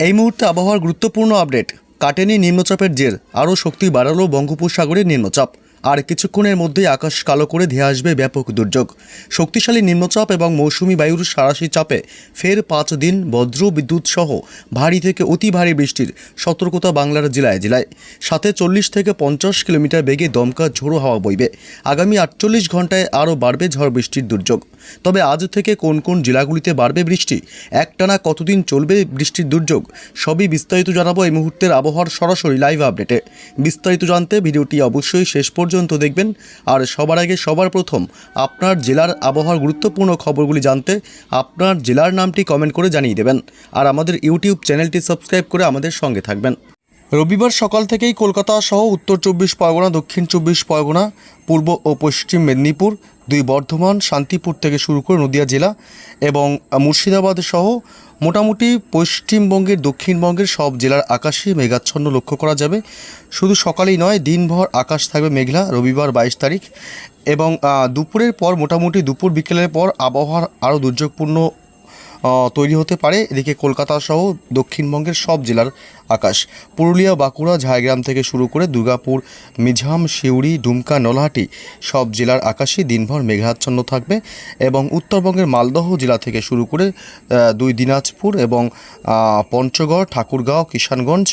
এই মুহূর্তে আবহাওয়ার গুরুত্বপূর্ণ আপডেট। কাটেনি নিম্নচাপের জের আরও শক্তি বাড়ালো বঙ্গোপসাগরের নিম্নচাপ। আর কিছুক্ষণের মধ্যেই আকাশ কালো করে ধেয়ে আসবে ব্যাপক দুর্যোগ। শক্তিশালী নিম্নচাপ এবং মৌসুমি বায়ুর সারাশি চাপে ফের পাঁচ দিন বজ্র বিদ্যুৎ সহ ভারী থেকে অতি ভারী বৃষ্টির সতর্কতা বাংলার জেলায় জেলায়। সাথে চল্লিশ থেকে পঞ্চাশ কিলোমিটার বেগে দমকা ঝোড়ো হাওয়া বইবে। আগামী আটচল্লিশ ঘন্টায় আরও বাড়বে ঝড় বৃষ্টির দুর্যোগ। তবে আজ থেকে কোন কোন জেলাগুলিতে বাড়বে বৃষ্টি, একটানা কতদিন চলবে বৃষ্টির দুর্যোগ, সবই বিস্তারিত জানাব এই মুহূর্তের আবহাওয়ার সরাসরি লাইভ আপডেটে। বিস্তারিত জানতে ভিডিওটি অবশ্যই শেষ পর্যন্ত দেখবেন। আর সবার আগে সবার প্রথম আপনার জেলার আবহাওয়ার গুরুত্বপূর্ণ খবরগুলি জানতে আপনার জেলার নামটি কমেন্ট করে জানিয়ে দেবেন। আর আমাদের ইউটিউব চ্যানেলটি সাবস্ক্রাইব করে আমাদের সঙ্গে থাকবেন। রবিবার সকাল থেকেই কলকাতা সহ উত্তর চব্বিশ পরগনা, দক্ষিণ চব্বিশ পরগনা, পূর্ব ও পশ্চিম মেদিনীপুর, দুই বর্ধমান, শান্তিপুর থেকে শুরু করে নদিয়া জেলা এবং মুর্শিদাবাদ সহ মোটামুটি পশ্চিমবঙ্গের, দক্ষিণবঙ্গের সব জেলার আকাশে মেঘাচ্ছন্ন লক্ষ্য করা যাবে। শুধু সকালেই নয়, দিনভর আকাশ থাকবে মেঘলা, রবিবার বাইশ তারিখ এবং দুপুরের পর, মোটামুটি দুপুর বিকেলের পর আবহাওয়ার আরও দুর্যোগপূর্ণ তৈরি হতে পারে। এদিকে কলকাতা সহ দক্ষিণবঙ্গের সব জেলার আকাশ। পুরুলিয়া, বাঁকুড়া, ঝাড়গ্রাম থেকে শুরু করে দুর্গাপুর মিঝাম সিউড়ি, ডুমকা, নলহাটি সব জেলার আকাশই দিনভর মেঘাচ্ছন্ন থাকবে এবং উত্তরবঙ্গের মালদহ জেলা থেকে শুরু করে দুই দিনাজপুর এবং পঞ্চগড়, ঠাকুরগাঁও, কিষানগঞ্জ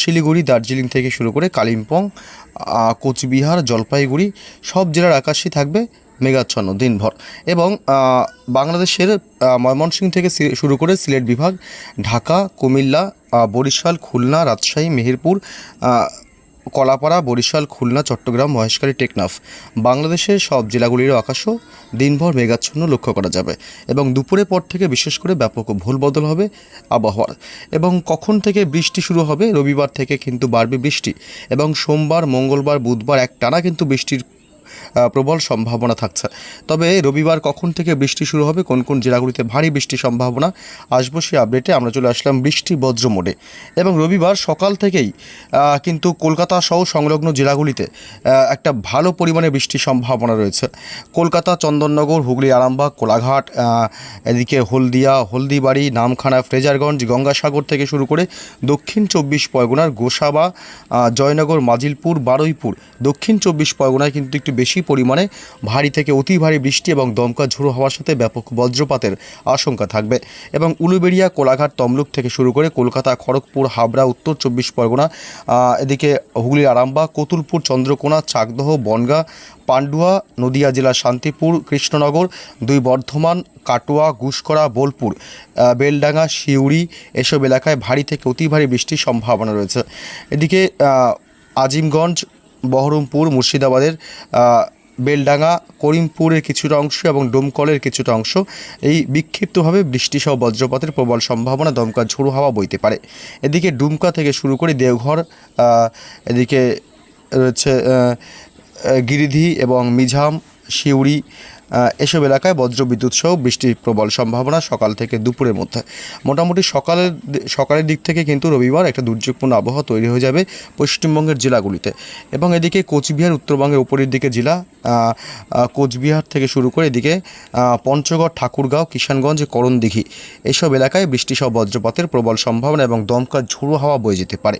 শিলিগুড়ি, দার্জিলিং থেকে শুরু করে কালিম্পং কোচবিহার, জলপাইগুড়ি সব জেলার আকাশই থাকবে। মেঘাচ্ছন্ন দিনভর। এবং বাংলাদেশের ময়মনসিংহ থেকে শুরু করে সিলেট বিভাগ, ঢাকা, কুমিল্লা বরিশাল, খুলনা, রাজশাহী, মেহেরপুর কলাপাড়া, বরিশাল, খুলনা, চট্টগ্রাম, মহেশখালী, টেকনাফ। বাংলাদেশের সব জেলাগুলির আকাশও দিনভর মেঘাচ্ছন্ন লক্ষ্য করা যাবে। এবং দুপুরের পর থেকে বিশেষ করে ব্যাপক ভুল বদল হবে আবহাওয়ার। এবং কখন থেকে বৃষ্টি শুরু হবে? রবিবার থেকে কিন্তু বাড়বে বৃষ্টি। এবং সোমবার, মঙ্গলবার, বুধবার এক টানা কিন্তু বৃষ্টির প্রবল সম্ভাবনা থাকছে। তবে রবিবার কখন থেকে বৃষ্টি শুরু হবে, কোন কোন জেলাগুলিতে ভারী বৃষ্টির সম্ভাবনা, আসব সেই আপডেটে আমরা চলে আসলাম বৃষ্টি বজ্র মোডে। এবং রবিবার সকাল থেকেই কিন্তু কলকাতা সহ সংলগ্ন জেলাগুলিতে একটা ভালো পরিমাণে বৃষ্টির সম্ভাবনা রয়েছে। কলকাতা, চন্দননগর, হুগলি, আরামবাগ, কোলাঘাট এদিকে হলদিয়া, হলদিবাড়ি, নামখানা, ফ্রেজারগঞ্জ, গঙ্গাসাগর থেকে শুরু করে দক্ষিণ চব্বিশ পরগনার গোসাবা জয়নগর, মাজিলপুর, বারুইপুর, দক্ষিণ চব্বিশ পরগনায় কিন্তু একটু বেশি পরিমাণে ভারী থেকে অতি ভারী বৃষ্টি এবং দমকা ঝোড়ো হওয়ার সাথে ব্যাপক বজ্রপাতের আশঙ্কা থাকবে। এবং উলুবেড়িয়া, কোলাঘাট, তমলুক থেকে শুরু করে কলকাতা, খড়গপুর, হাবড়া, উত্তর চব্বিশ পরগনা এদিকে হুগলির আরামবাগ, কতুলপুর, চন্দ্রকোনা, চাকদহ, বনগা, পান্ডুয়া, নদিয়া জেলার শান্তিপুর, কৃষ্ণনগর, দুই বর্ধমান, কাটোয়া গুসকরা বোলপুর বেলডাঙ্গা শিউড়ি এসব এলাকায় ভারী থেকে অতি ভারী বৃষ্টির সম্ভাবনা রয়েছে। এদিকে আজিমগঞ্জ বহরমপুর, মুর্শিদাবাদের বেলডাঙ্গা, করিমপুরের কিছুটা অংশ এবং ডোমকলের কিছুটা অংশ। এই বিক্ষিপ্তভাবে বৃষ্টিসহ বজ্রপাতের প্রবল সম্ভাবনা দমকা ঝোড়ো হাওয়া বইতে পারে। এদিকে ডুমকা থেকে শুরু করে দেওঘর এদিকে রয়েছে গিরিধি এবং মিঝাম শিউড়ি এসব এলাকায় বজ্রবিদ্যুৎ সহ বৃষ্টির প্রবল সম্ভাবনা সকাল থেকে দুপুরের মধ্যে। মোটামুটি সকালের সকালের দিক থেকে কিন্তু রবিবার একটা দুর্যোগপূর্ণ আবহাওয়া তৈরি হয়ে যাবে পশ্চিমবঙ্গের জেলাগুলিতে। এবং এদিকে কোচবিহার, উত্তরবঙ্গের উপরের দিকে জেলা কোচবিহার থেকে শুরু করে এদিকে পঞ্চগড়, ঠাকুরগাঁও, কিষানগঞ্জ, করণদিঘি, এসব এলাকায় বৃষ্টিসহ বজ্রপাতের প্রবল সম্ভাবনা এবং দমকা ঝুড়ো হাওয়া বয়ে যেতে পারে।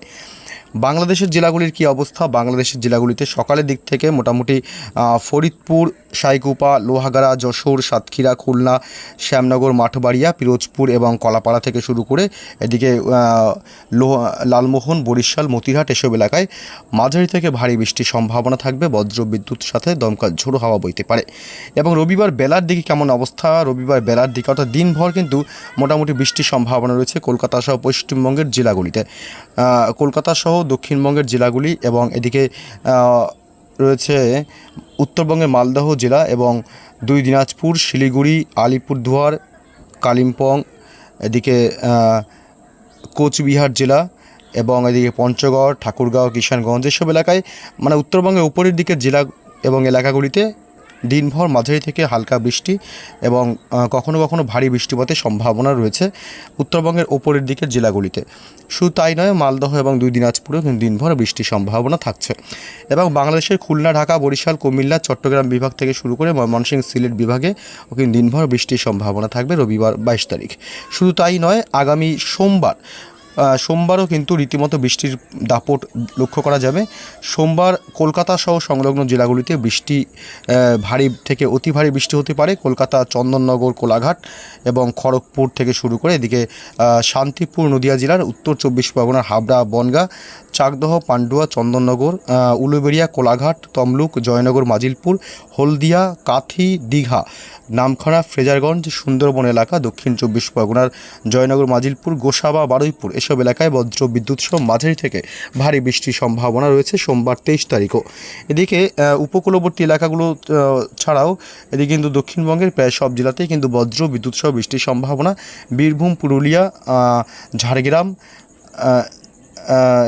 বাংলাদেশের জেলাগুলির কি অবস্থা? বাংলাদেশের জেলাগুলিতে সকালের দিক থেকে মোটামুটি ফরিদপুর সাইকুপা লোহাগাড়া যশোর সাতক্ষীরা খুলনা শ্যামনগর মাঠবাড়িয়া পিরোজপুর এবং কলাপাড়া থেকে শুরু করে এদিকে আহ, লো- লালমোহন বরিশাল মতিহাট এসব এলাকায় মাঝারি থেকে ভারী বৃষ্টির সম্ভাবনা থাকবে। বজ্র বিদ্যুৎ সাথে দমকা ঝোড়ো হাওয়া বইতে পারে। এবং রবিবার বেলার দিকে কেমন অবস্থা? রবিবার বেলার দিকে অর্থাৎ দিনভর কিন্তু মোটামুটি বৃষ্টির সম্ভাবনা রয়েছে কলকাতা সহ পশ্চিমবঙ্গের জেলাগুলিতে। কলকাতা সহ দক্ষিণবঙ্গের জেলাগুলি এবং এদিকে রয়েছে উত্তরবঙ্গের মালদহ জেলা এবং দুই দিনাজপুর, শিলিগুড়ি, আলিপুরদুয়ার, কালিম্পং, এদিকে কোচবিহার জেলা এবং এদিকে পঞ্চগড়, ঠাকুরগাঁও, কিষানগঞ্জ, এসব এলাকায় মানে উত্তরবঙ্গের উপরের দিকের জেলা এবং এলাকাগুলিতে দিনভর মাঝারি থেকে হালকা বৃষ্টি এবং কখনো কখনো ভারী বৃষ্টিপাতের সম্ভাবনা রয়েছে উত্তরবঙ্গের ওপরের দিকের জেলাগুলিতে। শুধু তাই নয়, মালদহ এবং দুই দিনাজপুরেও কিন্তু দিনভর বৃষ্টির সম্ভাবনা থাকছে। এবং বাংলাদেশের খুলনা, ঢাকা, বরিশাল, কুমিল্লা, চট্টগ্রাম বিভাগ থেকে শুরু করে ময়মনসিংহ সিলেট বিভাগে কিন্তু দিনভর বৃষ্টির সম্ভাবনা থাকবে রবিবার বাইশ তারিখ। শুধু তাই নয়, আগামী সোমবার সোমবারও কিন্তু রীতিমতো বৃষ্টির দাপট লক্ষ্য করা যাবে। সোমবার কলকাতা সহ সংলগ্ন জেলাগুলিতে বৃষ্টি ভারী থেকে অতি ভারী বৃষ্টি হতে পারে। কলকাতা, চন্দননগর, কোলাঘাট এবং খড়গপুর থেকে শুরু করে এদিকে শান্তিপুর, নদিয়া জেলার উত্তর চব্বিশ পরগনার হাবড়া, বনগা চাকদহ, পান্ডুয়া, চন্দননগর উলুবেড়িয়া, কোলাঘাট, তমলুক, জয়নগর, মাজিলপুর, হলদিয়া, কাথি, দীঘা, নামখানা, ফ্রেজারগঞ্জ, সুন্দরবন এলাকা, দক্ষিণ চব্বিশ পরগনার জয়নগর, মাজিলপুর, গোসাবা, বারুইপুর এসব এলাকায় বজ্র বিদ্যুৎ সহ মাঝারি থেকে ভারী বৃষ্টির সম্ভাবনা রয়েছে সোমবার তেইশ তারিখও। এদিকে উপকূলবর্তী এলাকাগুলো ছাড়াও এদিকে কিন্তু দক্ষিণবঙ্গের প্রায় সব জেলাতেই কিন্তু বজ্র বিদ্যুৎ সহ বৃষ্টির সম্ভাবনা। বীরভূম, পুরুলিয়া ঝাড়গ্রাম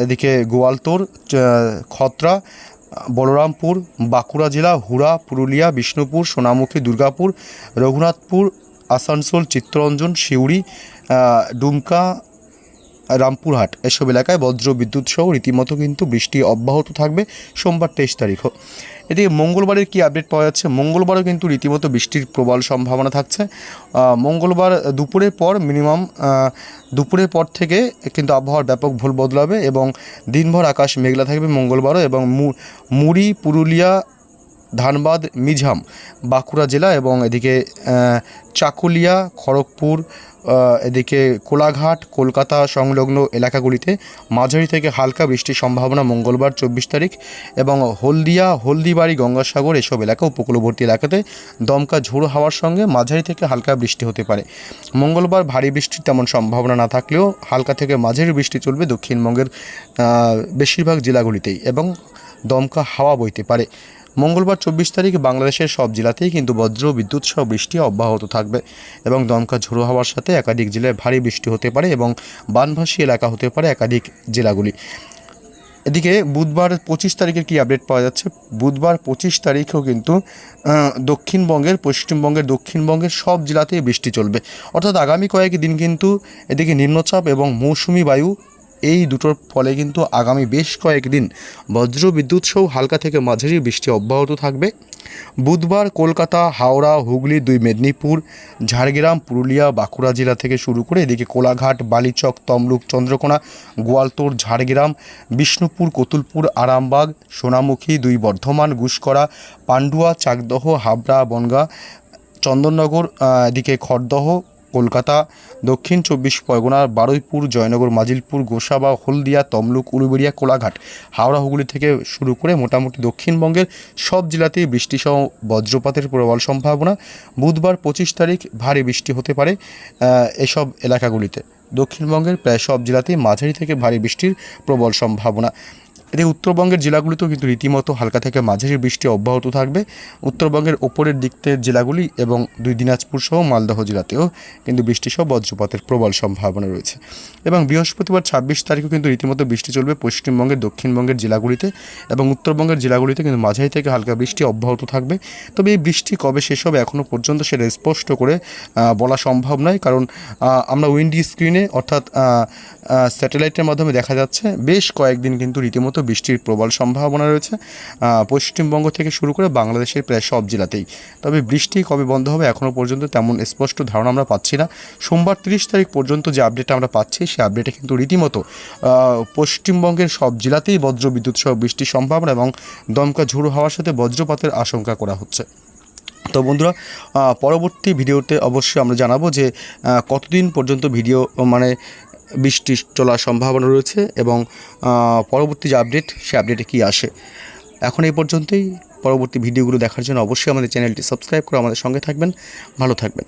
এদিকে গোয়ালতোর খত্রা, বলরামপুর, বাঁকুড়া জেলা, হুড়া, পুরুলিয়া, বিষ্ণুপুর, সোনামুখী, দুর্গাপুর, রঘুনাথপুর, আসানসোল, চিত্তরঞ্জন, সিউড়ি ডুমকা রামপুরহাট। এসব এলাকায় বজ্র বিদ্যুৎ সহ রীতিমতো কিন্তু বৃষ্টি অব্যাহত থাকবে সোমবার তেইশ তারিখও এদিকে মঙ্গলবারের কি আপডেট পাওয়া যাচ্ছে? মঙ্গলবারও কিন্তু রীতিমতো বৃষ্টির প্রবল সম্ভাবনা থাকছে। মঙ্গলবার দুপুরের পর মিনিমাম দুপুরের পর থেকে কিন্তু আবহাওয়ার ব্যাপক ভুল বদলাবে এবং দিনভর আকাশ মেঘলা থাকবে মঙ্গলবারও এবং মুড়ি, পুরুলিয়া, ধানবাদ মিঝাম বাঁকুড়া জেলা এবং এদিকে চাকুলিয়া, খড়গপুর এদিকে কোলাঘাট, কলকাতা সংলগ্ন এলাকাগুলিতে মাঝারি থেকে হালকা বৃষ্টির সম্ভাবনা মঙ্গলবার চব্বিশ তারিখ এবং হলদিয়া, হলদিবাড়ি, গঙ্গাসাগর এসব এলাকা উপকূলবর্তী এলাকাতে দমকা ঝোড়ো হাওয়ার সঙ্গে মাঝারি থেকে হালকা বৃষ্টি হতে পারে। মঙ্গলবার ভারী বৃষ্টির তেমন সম্ভাবনা না থাকলেও হালকা থেকে মাঝারি বৃষ্টি চলবে দক্ষিণবঙ্গের বেশিরভাগ জেলাগুলিতেই এবং দমকা হাওয়া বইতে পারে। মঙ্গলবার চব্বিশ তারিখ বাংলাদেশের সব জেলাতেই কিন্তু বজ্র, বিদ্যুৎ সহ বৃষ্টি অব্যাহত থাকবে এবং দমকা ঝোড়ো হওয়ার সাথে একাধিক জেলায় ভারী বৃষ্টি হতে পারে এবং বানভাসী এলাকা হতে পারে একাধিক জেলাগুলি। এদিকে বুধবার পঁচিশ তারিখের কি আপডেট পাওয়া যাচ্ছে? বুধবার পঁচিশ তারিখেও কিন্তু দক্ষিণবঙ্গের, পশ্চিমবঙ্গের, দক্ষিণবঙ্গের সব জেলাতেই বৃষ্টি চলবে। অর্থাৎ আগামী কয়েক দিন কিন্তু এদিকে নিম্নচাপ এবং মৌসুমি বায়ু এই দুটোর ফলে কিন্তু আগামী বেশ কয়েকদিন বজ্র বিদ্যুৎ সহ হালকা থেকে মাঝারি বৃষ্টি অব্যাহত থাকবে। বুধবার কলকাতা, হাওড়া, হুগলি, দুই মেদিনীপুর, ঝাড়গ্রাম, পুরুলিয়া, বাঁকুড়া জেলা থেকে শুরু করে এদিকে কোলাঘাট, বালিচক, তমলুক, চন্দ্রকোনা, গোয়ালতোর, ঝাড়গ্রাম, বিষ্ণুপুর, কতুলপুর, আরামবাগ, সোনামুখী, দুই বর্ধমান গুসকরা পান্ডুয়া, চাকদহ, হাবড়া, বনগা, চন্দননগর এদিকে খড়দহ কলকাতা, দক্ষিণ চব্বিশ পরগনার বারুইপুর, জয়নগর, মাজিলপুর, গোসাবা, হলদিয়া, তমলুক, উলুবেড়িয়া, কোলাঘাট। হাওড়া, হুগলি থেকে শুরু করে মোটামুটি দক্ষিণবঙ্গের সব জেলাতেই বৃষ্টিসহ বজ্রপাতের প্রবল সম্ভাবনা। বুধবার পঁচিশ তারিখ ভারী বৃষ্টি হতে পারে এসব এলাকাগুলিতে। দক্ষিণবঙ্গের প্রায় সব জেলাতেই মাঝারি থেকে ভারী বৃষ্টির প্রবল সম্ভাবনা। এদিকে উত্তরবঙ্গের জেলাগুলিতেও কিন্তু রীতিমতো হালকা থেকে মাঝারি বৃষ্টি অব্যাহত থাকবে। উত্তরবঙ্গের ওপরের দিকের জেলাগুলি এবং দুই দিনাজপুর সহ মালদহ জেলাতেও কিন্তু বৃষ্টি সহ বজ্রপাতের প্রবল সম্ভাবনা রয়েছে। এবং বৃহস্পতিবার ছাব্বিশ তারিখও কিন্তু রীতিমতো বৃষ্টি চলবে পশ্চিমবঙ্গের, দক্ষিণবঙ্গের জেলাগুলিতে এবং উত্তরবঙ্গের জেলাগুলিতে কিন্তু মাঝারি থেকে হালকা বৃষ্টি অব্যাহত থাকবে। তবে এই বৃষ্টি কবে শেষ হবে এখনও পর্যন্ত সেটা স্পষ্ট করে বলা সম্ভব নয়। কারণ আমরা উইন্ডি স্ক্রিনে অর্থাৎ স্যাটেলাইটের মাধ্যমে দেখা যাচ্ছে, বেশ কয়েকদিন কিন্তু রীতিমতো বৃষ্টির প্রবল সম্ভাবনা রয়েছে পশ্চিমবঙ্গ থেকে শুরু করে বাংলাদেশের প্রায় সব জেলাতেই। তবে বৃষ্টি কবে বন্ধ হবে এখনও পর্যন্ত তেমন স্পষ্ট ধারণা আমরা পাচ্ছি না। সোমবার তিরিশ তারিখ পর্যন্ত যে আপডেটটা আমরা পাচ্ছি সেই আপডেটে কিন্তু রীতিমতো পশ্চিমবঙ্গের সব জেলাতেই বজ্র বিদ্যুৎ সহ বৃষ্টির সম্ভাবনা এবং দমকা ঝুড়ো হওয়ার সাথে বজ্রপাতের আশঙ্কা করা হচ্ছে। তো বন্ধুরা পরবর্তী ভিডিওতে অবশ্যই আমরা জানাব যে কতদিন পর্যন্ত ভিডিও মানে বৃষ্টি চলার সম্ভাবনা রয়েছে এবং পরবর্তী যে আপডেট সে আপডেটে কী আসে? এখন এই পর্যন্তই। পরবর্তী ভিডিওগুলো দেখার জন্য অবশ্যই আমাদের চ্যানেলটি সাবস্ক্রাইব করে আমাদের সঙ্গে থাকবেন। ভালো থাকবেন।